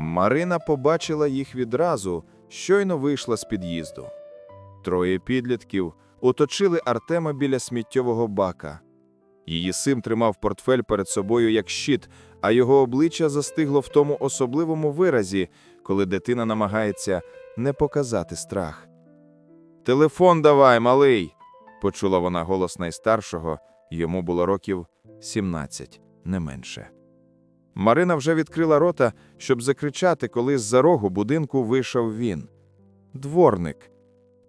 Марина побачила їх відразу, щойно вийшла з під'їзду. Троє підлітків оточили Артема біля сміттєвого бака. Її син тримав портфель перед собою як щит, а його обличчя застигло в тому особливому виразі, коли дитина намагається не показати страх. Телефон давай, малий, почула вона голос найстаршого, йому було років 17, не менше. Марина вже відкрила рота, щоб закричати, коли з-за рогу будинку вийшов він. Дворник.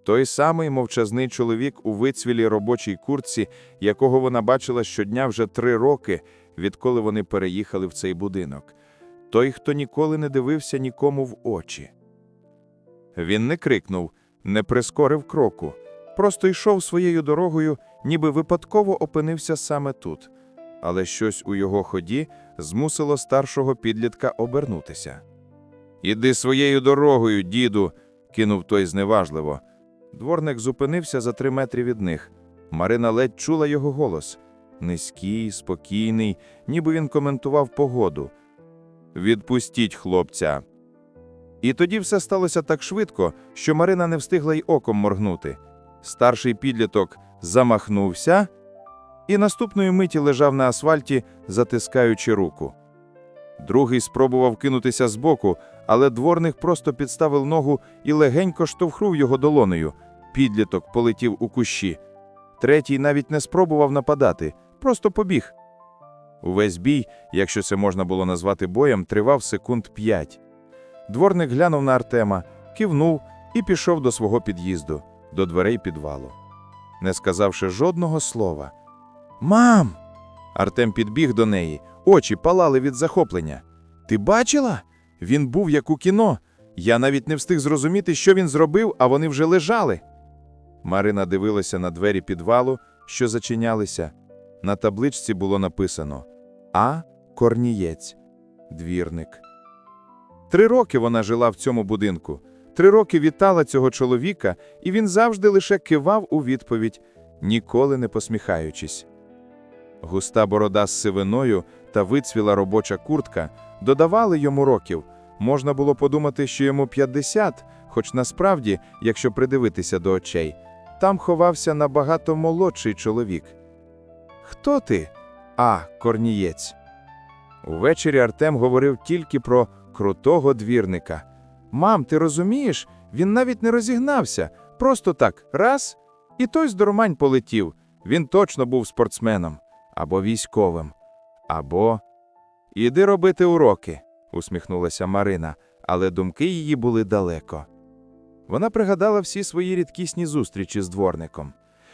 Той самий мовчазний чоловік у вицвілій робочій куртці, якого вона бачила щодня вже три роки, відколи вони переїхали в цей будинок. Той, хто ніколи не дивився нікому в очі. Він не крикнув, не прискорив кроку, просто йшов своєю дорогою, ніби випадково опинився саме тут. Але щось у його ході змусило старшого підлітка обернутися. Іди своєю дорогою, діду, кинув той зневажливо. Дворник зупинився за три метри від них. Марина ледь чула його голос низький, спокійний, ніби він коментував погоду. Відпустіть хлопця. І тоді все сталося так швидко, що Марина не встигла й оком моргнути. Старший підліток замахнувся і наступної миті лежав на асфальті, затискаючи руку. Другий спробував кинутися збоку, але дворник просто підставив ногу і легенько штовхнув його долонею. Підліток полетів у кущі. Третій навіть не спробував нападати, просто побіг. Увесь бій, якщо це можна було назвати боєм, тривав секунд п'ять. Дворник глянув на Артема, кивнув і пішов до свого під'їзду, до дверей підвалу. Не сказавши жодного слова. Мам! Артем підбіг до неї, очі палали від захоплення. Ти бачила? Він був як у кіно. Я навіть не встиг зрозуміти, що він зробив, а вони вже лежали. Марина дивилася на двері підвалу, що зачинялися. На табличці було написано А. Корнієць, двірник. Три роки вона жила в цьому будинку. Три роки вітала цього чоловіка, і він завжди лише кивав у відповідь, ніколи не посміхаючись. Густа борода з сивиною та вицвіла робоча куртка додавали йому років. Можна було подумати, що йому 50, хоч насправді, якщо придивитися до очей, там ховався набагато молодший чоловік. Хто ти? А, корнієць. Увечері Артем говорив тільки про крутого двірника. Мам, ти розумієш? Він навіть не розігнався. Просто так, раз, і той здоромань полетів. Він точно був спортсменом або військовим, або. Іди робити уроки, усміхнулася Марина, але думки її були далеко. Вона пригадала всі свої рідкісні зустрічі з дворником.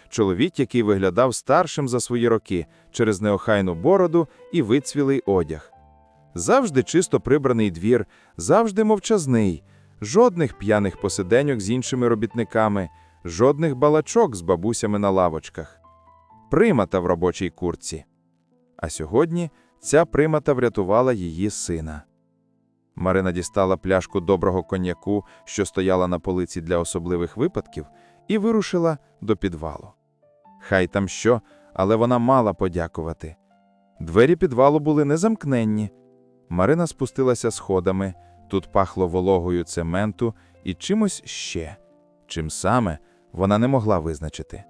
Чоловік, який виглядав старшим за свої роки через неохайну бороду і вицвілий одяг. Завжди чисто прибраний двір, завжди мовчазний, жодних п'яних посиденьок з іншими робітниками, жодних балачок з бабусями на лавочках. Примата в робочій куртці. А сьогодні ця примата врятувала її сина. Марина дістала пляшку доброго коньяку, що стояла на полиці для особливих випадків, і вирушила до підвалу. Хай там що, але вона мала подякувати. Двері підвалу були незамкненні. Марина спустилася сходами, тут пахло вологою цементу і чимось ще. Чим саме вона не могла визначити.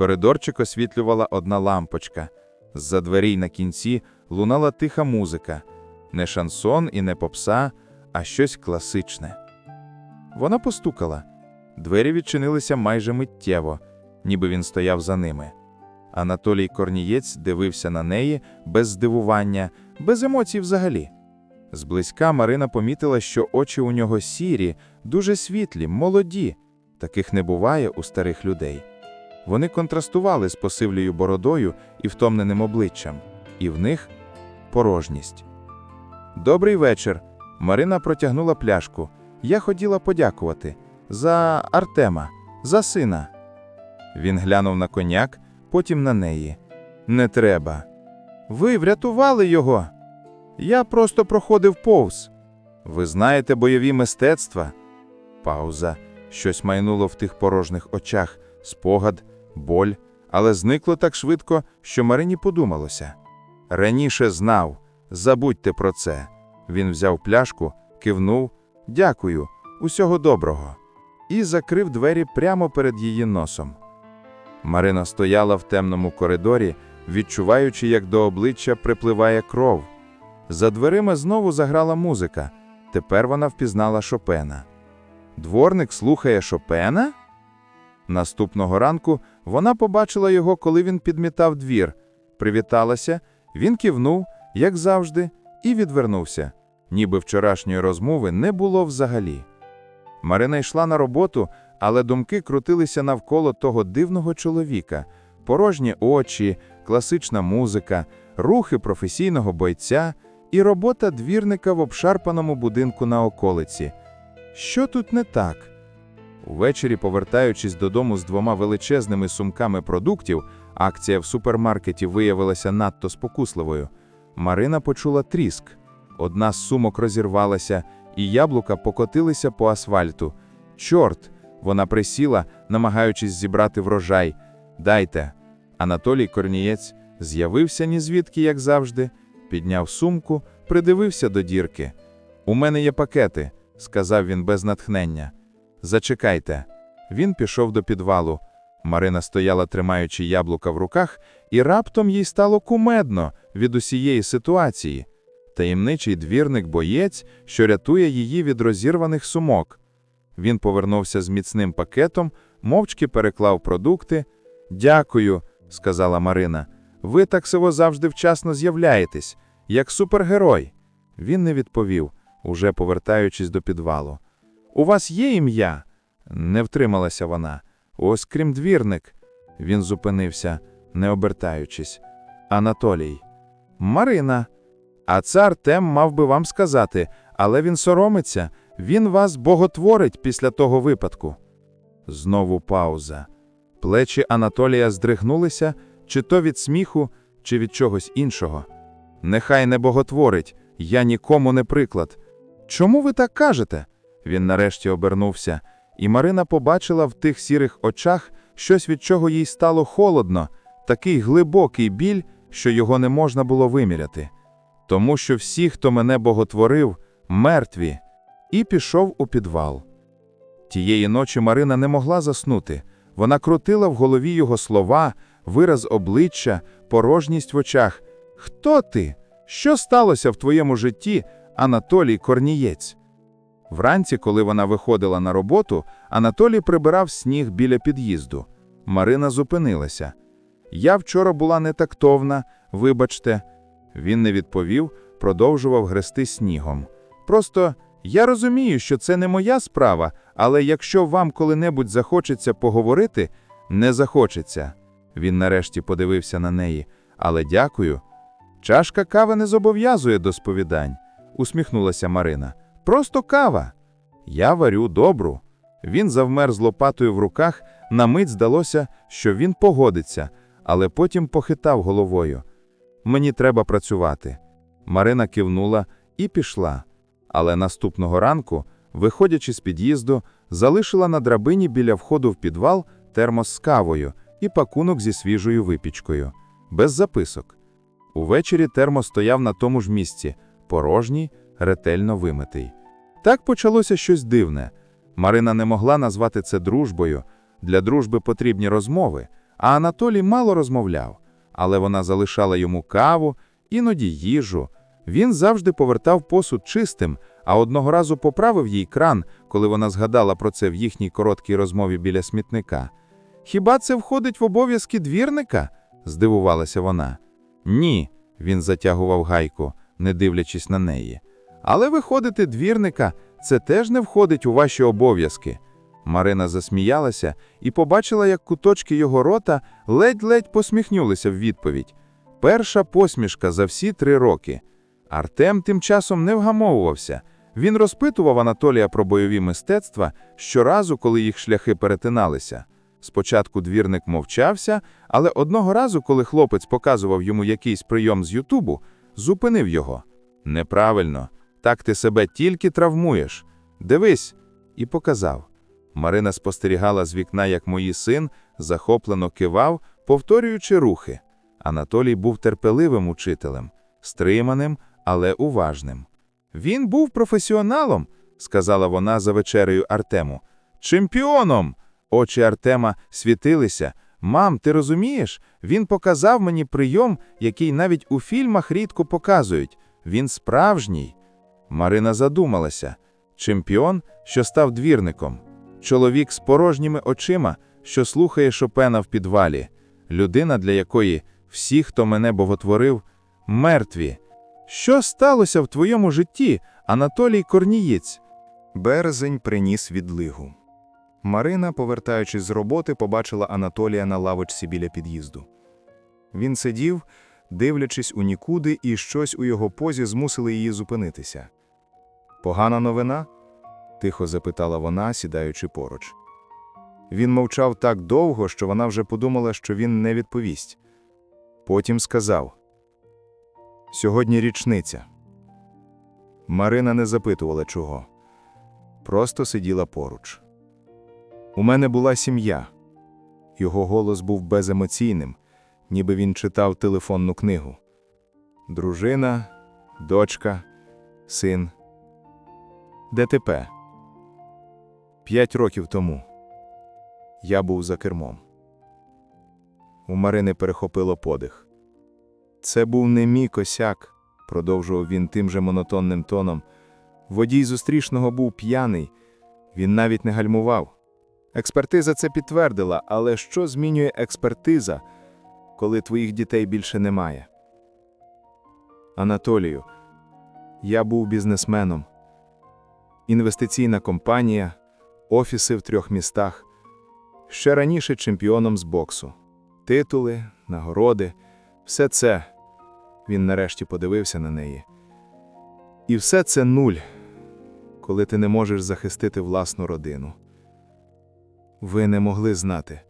Коридорчик освітлювала одна лампочка. З-за дверей на кінці лунала тиха музика, не шансон і не попса, а щось класичне. Вона постукала. Двері відчинилися майже миттєво, ніби він стояв за ними. Анатолій Корнієць дивився на неї без здивування, без емоцій взагалі. Зблизька Марина помітила, що очі у нього сірі, дуже світлі, молоді. Таких не буває у старих людей. Вони контрастували з посивлею бородою і втомленим обличчям, і в них порожність. Добрий вечір. Марина протягнула пляшку. Я хотіла подякувати за Артема, за сина. Він глянув на коняк, потім на неї. Не треба. Ви врятували його. Я просто проходив повз. Ви знаєте бойові мистецтва? Пауза. Щось майнуло в тих порожніх очах, спогад, боль, але зникло так швидко, що Марині подумалося. Раніше знав, забудьте про це. Він взяв пляшку, кивнув Дякую, усього доброго, і закрив двері прямо перед її носом. Марина стояла в темному коридорі, відчуваючи, як до обличчя припливає кров. За дверима знову заграла музика. Тепер вона впізнала Шопена. Дворник слухає Шопена? Наступного ранку вона побачила його, коли він підмітав двір. Привіталася, він кивнув, як завжди, і відвернувся, ніби вчорашньої розмови не було взагалі. Марина йшла на роботу, але думки крутилися навколо того дивного чоловіка, порожні очі, класична музика, рухи професійного бойця і робота двірника в обшарпаному будинку на околиці. Що тут не так? Увечері, повертаючись додому з двома величезними сумками продуктів, акція в супермаркеті виявилася надто спокусливою. Марина почула тріск. Одна з сумок розірвалася, і яблука покотилися по асфальту. Чорт! Вона присіла, намагаючись зібрати врожай. Дайте. Анатолій Корнієць з'явився ні звідки, як завжди, підняв сумку, придивився до дірки. У мене є пакети, сказав він без натхнення. Зачекайте. Він пішов до підвалу. Марина стояла, тримаючи яблука в руках, і раптом їй стало кумедно від усієї ситуації. Таємничий двірник-боєць, що рятує її від розірваних сумок. Він повернувся з міцним пакетом, мовчки переклав продукти. Дякую, сказала Марина. Ви так сиво завжди вчасно з'являєтесь, як супергерой. Він не відповів, уже повертаючись до підвалу. У вас є ім'я? Не втрималася вона. Ось крім двірник. Він зупинився, не обертаючись. Анатолій. Марина. А це Артем мав би вам сказати, але він соромиться. Він вас боготворить після того випадку. Знову пауза. Плечі Анатолія здригнулися, чи то від сміху, чи від чогось іншого. Нехай не боготворить, я нікому не приклад. Чому ви так кажете? Він нарешті обернувся, і Марина побачила в тих сірих очах щось, від чого їй стало холодно, такий глибокий біль, що його не можна було виміряти. Тому що всі, хто мене боготворив, мертві, і пішов у підвал. Тієї ночі Марина не могла заснути. Вона крутила в голові його слова, вираз обличчя, порожність в очах. Хто ти? Що сталося в твоєму житті, Анатолій Корнієць? Вранці, коли вона виходила на роботу, Анатолій прибирав сніг біля під'їзду. Марина зупинилася. Я вчора була нетактовна, вибачте. Він не відповів, продовжував грести снігом. Просто я розумію, що це не моя справа, але якщо вам коли-небудь захочеться поговорити, не захочеться. Він нарешті подивився на неї. Але дякую. Чашка кави не зобов'язує до сповідань, усміхнулася Марина. Просто кава. Я варю добру. Він завмер з лопатою в руках, на мить здалося, що він погодиться, але потім похитав головою. Мені треба працювати. Марина кивнула і пішла. Але наступного ранку, виходячи з під'їзду, залишила на драбині біля входу в підвал термос з кавою і пакунок зі свіжою випічкою, без записок. Увечері термос стояв на тому ж місці, порожній, ретельно вимитий. Так почалося щось дивне. Марина не могла назвати це дружбою. Для дружби потрібні розмови, а Анатолій мало розмовляв, але вона залишала йому каву, іноді їжу. Він завжди повертав посуд чистим, а одного разу поправив їй кран, коли вона згадала про це в їхній короткій розмові біля смітника. Хіба це входить в обов'язки двірника? здивувалася вона. Ні, він затягував гайку, не дивлячись на неї. Але виходити двірника це теж не входить у ваші обов'язки. Марина засміялася і побачила, як куточки його рота ледь-ледь посміхнулися в відповідь. Перша посмішка за всі три роки. Артем тим часом не вгамовувався. Він розпитував Анатолія про бойові мистецтва щоразу, коли їх шляхи перетиналися. Спочатку двірник мовчався, але одного разу, коли хлопець показував йому якийсь прийом з Ютубу, зупинив його. Неправильно, так ти себе тільки травмуєш. Дивись, і показав. Марина спостерігала з вікна, як мої син захоплено кивав, повторюючи рухи. Анатолій був терпеливим учителем, стриманим, але уважним. Він був професіоналом, сказала вона за вечерею Артему. Чемпіоном. Очі Артема світилися. Мам, ти розумієш? Він показав мені прийом, який навіть у фільмах рідко показують. Він справжній. Марина задумалася. Чемпіон, що став двірником. Чоловік з порожніми очима, що слухає Шопена в підвалі. Людина, для якої всі, хто мене боготворив, мертві. Що сталося в твоєму житті, Анатолій Корнієць? Березень приніс відлигу. Марина, повертаючись з роботи, побачила Анатолія на лавочці біля під'їзду. Він сидів, дивлячись у нікуди, і щось у його позі змусило її зупинитися. Погана новина? тихо запитала вона, сідаючи поруч. Він мовчав так довго, що вона вже подумала, що він не відповість. Потім сказав: Сьогодні річниця. Марина не запитувала чого просто сиділа поруч. У мене була сім'я. Його голос був беземоційним, ніби він читав телефонну книгу. Дружина, дочка, син. ДТП. П'ять років тому. Я був за кермом. У Марини перехопило подих. Це був не мій косяк, продовжував він тим же монотонним тоном. Водій зустрічного був п'яний, він навіть не гальмував. Експертиза це підтвердила, але що змінює експертиза, коли твоїх дітей більше немає? Анатолію, я був бізнесменом. Інвестиційна компанія, офіси в трьох містах. Ще раніше чемпіоном з боксу. Титули, нагороди, все це. Він нарешті подивився на неї. І все це нуль, коли ти не можеш захистити власну родину. Ви не могли знати.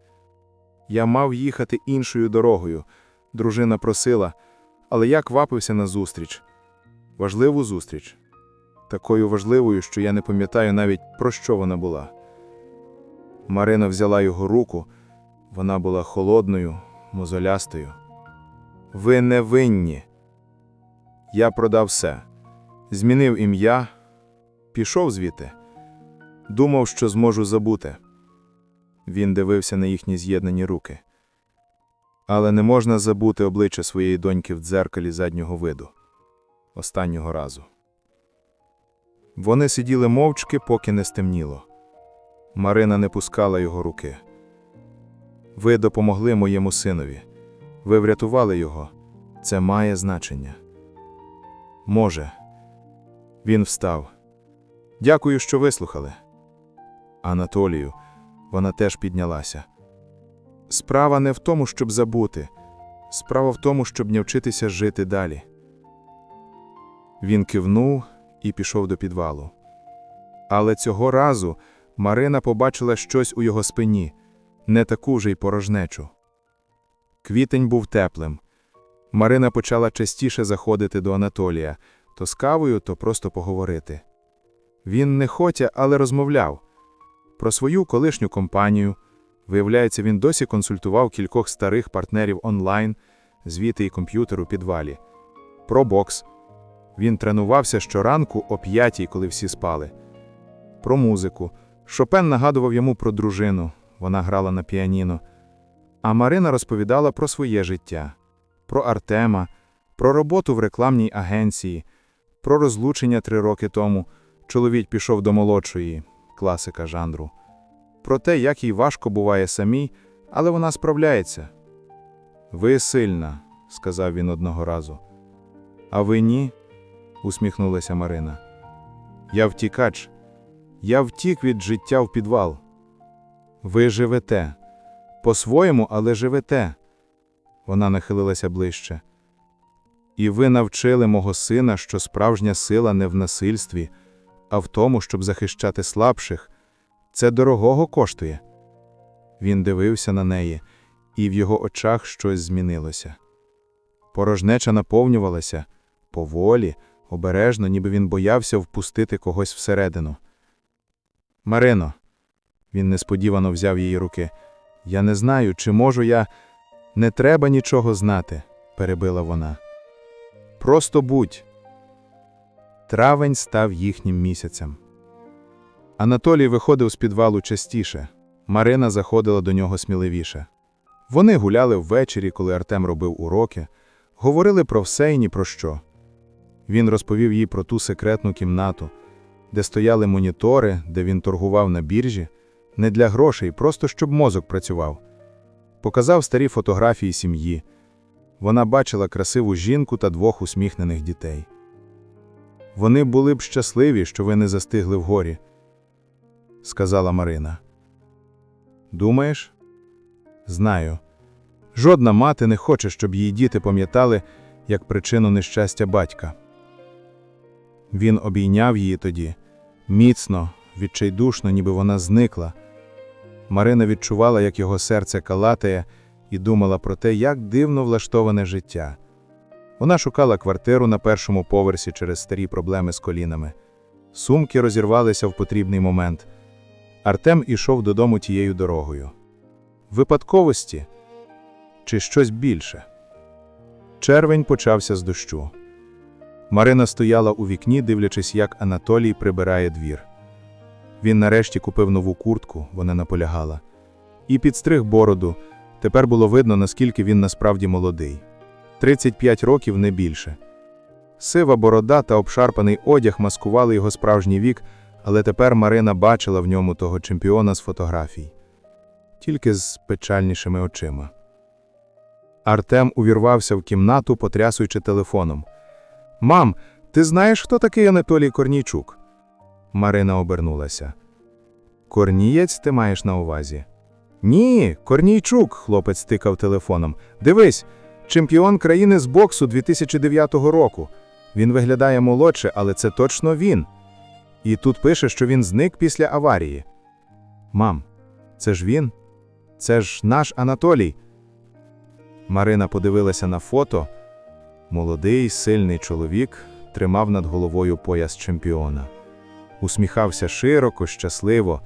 Я мав їхати іншою дорогою. Дружина просила, але я квапився на зустріч. Важливу зустріч. Такою важливою, що я не пам'ятаю навіть, про що вона була. Марина взяла його руку. Вона була холодною, мозолястою. Ви не винні. Я продав все. Змінив ім'я, пішов звідти. Думав, що зможу забути. Він дивився на їхні з'єднані руки. Але не можна забути обличчя своєї доньки в дзеркалі заднього виду. Останнього разу. Вони сиділи мовчки, поки не стемніло. Марина не пускала його руки. Ви допомогли моєму синові. Ви врятували його. Це має значення. Може. Він встав. Дякую, що вислухали. Анатолію, вона теж піднялася. Справа не в тому, щоб забути. Справа в тому, щоб навчитися жити далі. Він кивнув і пішов до підвалу. Але цього разу Марина побачила щось у його спині, не таку ж й порожнечу. Квітень був теплим. Марина почала частіше заходити до Анатолія, то з кавою, то просто поговорити. Він не хотя, але розмовляв. Про свою колишню компанію. Виявляється, він досі консультував кількох старих партнерів онлайн, звіти і комп'ютер у підвалі. Про бокс. Він тренувався щоранку о п'ятій, коли всі спали. Про музику. Шопен нагадував йому про дружину. Вона грала на піаніно. А Марина розповідала про своє життя, про Артема, про роботу в рекламній агенції, про розлучення три роки тому. Чоловік пішов до молодшої, класика жанру. Про те, як їй важко буває самій, але вона справляється. Ви сильна, сказав він одного разу. А ви ні? Усміхнулася Марина. Я втікач. Я втік від життя в підвал. Ви живете. По-своєму, але живете. Вона нахилилася ближче. І ви навчили мого сина, що справжня сила не в насильстві, а в тому, щоб захищати слабших. Це дорогого коштує. Він дивився на неї, і в його очах щось змінилося. Порожнеча наповнювалася поволі, обережно, ніби він боявся впустити когось всередину. Марино, він несподівано взяв її руки. Я не знаю, чи можу я. Не треба нічого знати, перебила вона. Просто будь. Травень став їхнім місяцем. Анатолій виходив з підвалу частіше, Марина заходила до нього сміливіше. Вони гуляли ввечері, коли Артем робив уроки, говорили про все і ні про що. Він розповів їй про ту секретну кімнату, де стояли монітори, де він торгував на біржі, не для грошей, просто щоб мозок працював. Показав старі фотографії сім'ї. Вона бачила красиву жінку та двох усміхнених дітей. Вони були б щасливі, що ви не застигли в горі, сказала Марина. Думаєш? Знаю. Жодна мати не хоче, щоб її діти пам'ятали як причину нещастя батька. Він обійняв її тоді, міцно, відчайдушно, ніби вона зникла. Марина відчувала, як його серце калатає, і думала про те, як дивно влаштоване життя. Вона шукала квартиру на першому поверсі через старі проблеми з колінами. Сумки розірвалися в потрібний момент. Артем ішов додому тією дорогою. Випадковості чи щось більше? Червень почався з дощу. Марина стояла у вікні, дивлячись, як Анатолій прибирає двір. Він нарешті купив нову куртку, вона наполягала, і підстриг бороду. Тепер було видно, наскільки він насправді молодий. 35 років не більше. Сива борода та обшарпаний одяг маскували його справжній вік, але тепер Марина бачила в ньому того чемпіона з фотографій, тільки з печальнішими очима. Артем увірвався в кімнату, потрясуючи телефоном. Мам, ти знаєш, хто такий Анатолій Корнійчук? Марина обернулася. Корнієць ти маєш на увазі? Ні, Корнійчук, хлопець тикав телефоном. Дивись, чемпіон країни з боксу 2009 року. Він виглядає молодше, але це точно він. І тут пише, що він зник після аварії. Мам, це ж він? Це ж наш Анатолій. Марина подивилася на фото. Молодий, сильний чоловік тримав над головою пояс чемпіона. Усміхався широко, щасливо,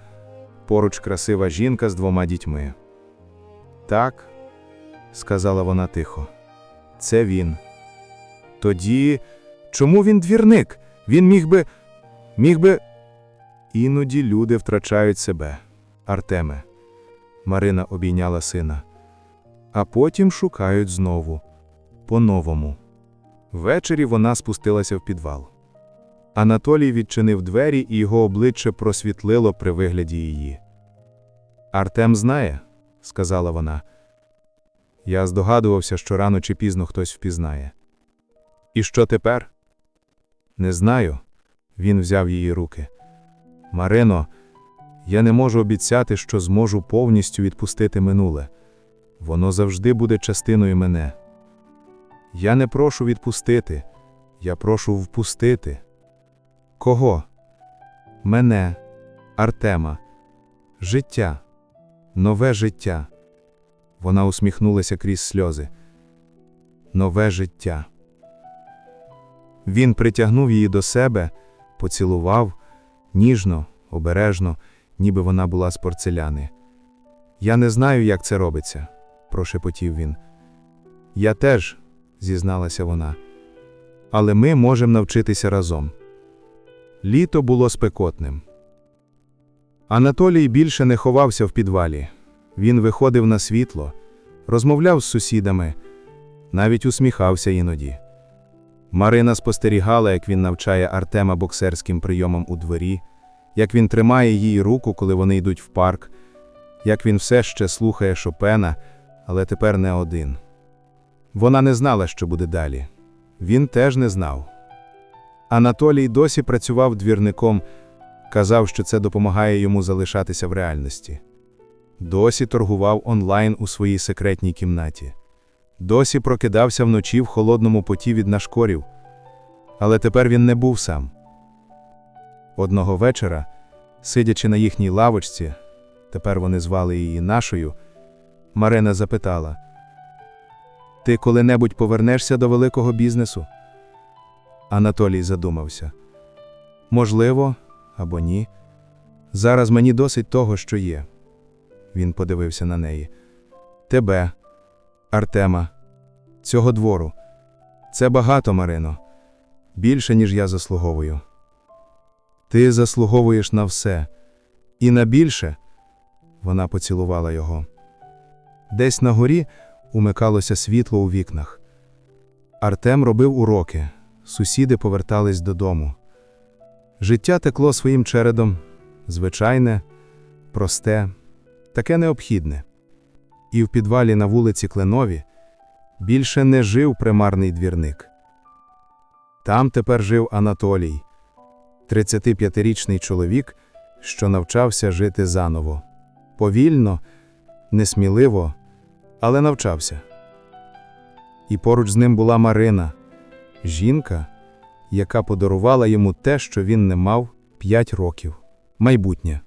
поруч красива жінка з двома дітьми. Так, сказала вона тихо, це він. Тоді чому він двірник? Він міг би. міг би. Іноді люди втрачають себе. Артеме. Марина обійняла сина. А потім шукають знову. По-новому. Ввечері вона спустилася в підвал. Анатолій відчинив двері, і його обличчя просвітлило при вигляді її. Артем знає, сказала вона. Я здогадувався, що рано чи пізно хтось впізнає. І що тепер? Не знаю. Він взяв її руки. Марино, я не можу обіцяти, що зможу повністю відпустити минуле. Воно завжди буде частиною мене. Я не прошу відпустити, я прошу впустити. Кого? Мене, Артема, життя, нове життя. Вона усміхнулася крізь сльози. Нове життя. Він притягнув її до себе, поцілував ніжно, обережно, ніби вона була з порцеляни. Я не знаю, як це робиться, прошепотів він. Я теж, зізналася вона. Але ми можемо навчитися разом. Літо було спекотним. Анатолій більше не ховався в підвалі. Він виходив на світло, розмовляв з сусідами, навіть усміхався іноді. Марина спостерігала, як він навчає Артема боксерським прийомам у дворі, як він тримає її руку, коли вони йдуть в парк, як він все ще слухає Шопена, але тепер не один. Вона не знала, що буде далі. Він теж не знав. Анатолій досі працював двірником, казав, що це допомагає йому залишатися в реальності. Досі торгував онлайн у своїй секретній кімнаті. Досі прокидався вночі в холодному поті від нашкорів. Але тепер він не був сам. Одного вечора, сидячи на їхній лавочці, тепер вони звали її нашою, Марина запитала: Ти коли-небудь повернешся до великого бізнесу? Анатолій задумався. Можливо, або ні. Зараз мені досить того, що є. Він подивився на неї. Тебе, Артема, цього двору. Це багато, Марино. більше, ніж я заслуговую. Ти заслуговуєш на все, і на більше вона поцілувала його. Десь на горі умикалося світло у вікнах. Артем робив уроки, сусіди повертались додому. Життя текло своїм чередом, звичайне, просте, таке необхідне. І в підвалі на вулиці Кленові більше не жив примарний двірник. Там тепер жив Анатолій, 35-річний чоловік, що навчався жити заново. Повільно, несміливо, але навчався. І поруч з ним була Марина, жінка, яка подарувала йому те, що він не мав 5 років майбутнє.